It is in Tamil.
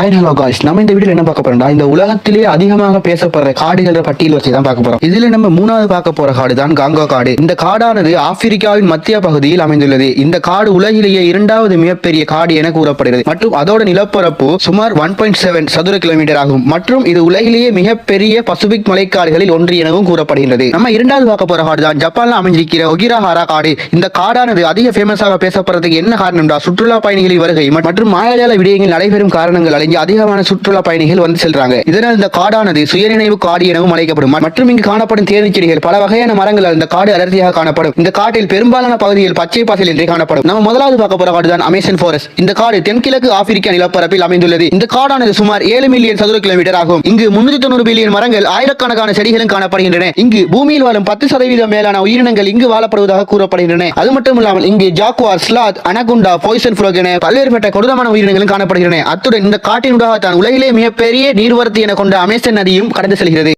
ஹாய் ஹலோ காய்ஸ் நம்ம இந்த வீடியோ என்ன பார்க்க போறோம்டா இந்த உலகத்திலேயே அதிகமாக பேசப்படுற காடுகள் பட்டியல் வச்சு தான் பார்க்க போறோம். இதுல நம்ம மூணாவது பார்க்க போற காடு தான் காங்கோ காடு. இந்த காடானது ஆப்பிரிக்காவின் மத்திய பகுதியில் அமைந்துள்ளது. இந்த காடு உலகிலேயே இரண்டாவது மிகப்பெரிய காடு என கூறப்படுகிறது. மற்றும் அதோட நிலப்பரப்பு சுமார் ஒன் பாயிண்ட் செவன் சதுர கிலோமீட்டர் ஆகும். மற்றும் இது உலகிலேயே மிகப்பெரிய பசிபிக் மலைக்காடுகளில் ஒன்று எனவும் கூறப்படுகின்றது. நம்ம இரண்டாவது பார்க்க போற காடு தான் ஜப்பான்ல அமைஞ்சிருக்கிற ஒகிராஹாரா காடு. இந்த காடானது அதிக ஃபேமஸாக பேசப்படுறதுக்கு என்ன காரணம்டா சுற்றுலா பயணிகளின் வருகை மற்றும் மாயாஜால விடயங்கள் நடைபெறும் காரணங்கள் இங்கு அதிகமான சுற்றுலா பயணிகள் வந்து செல்றாங்க. இதனால் இந்த காடானது சுயநினைவு காடு எனவும் அழைக்கப்படும். மற்றும் இங்கு காணப்படும் தேனீ செடிகள் பல வகையான மரங்கள் இந்த காடு அடர்த்தியாக காணப்படும். இந்த காட்டில் பெரும்பாலான பகுதியில் பச்சை பாசல் என்று காணப்படும். நம்ம முதலாவது பார்க்க போற காடு தான் அமேசன் ஃபாரஸ்ட் இந்த காடு தென்கிழக்கு ஆப்பிரிக்கா நிலப்பரப்பில் அமைந்துள்ளது. இந்த காடானது சுமார் ஏழு மில்லியன் சதுர கிலோமீட்டர் ஆகும். இங்கு முன்னூத்தி தொண்ணூறு பில்லியன் மரங்கள் ஆயிரக்கணக்கான செடிகளும் காணப்படுகின்றன. இங்கு பூமியில் வாழும் பத்து சதவீதம் மேலான உயிரினங்கள் இங்கு வாழப்படுவதாக கூறப்படுகின்றன. அது மட்டும் இல்லாமல் இங்கு jaguar sloth anaconda poison frog என பல்வேறுபட்ட கொடூரமான உயிரினங்களும் காணப்படுகின்றன. அத்துடன் இந்த காட்டினூடாக தான் உலகிலே மிகப்பெரிய நீர்வரத்து என கொண்ட அமேசன் நதியும் கடந்து செல்கிறது.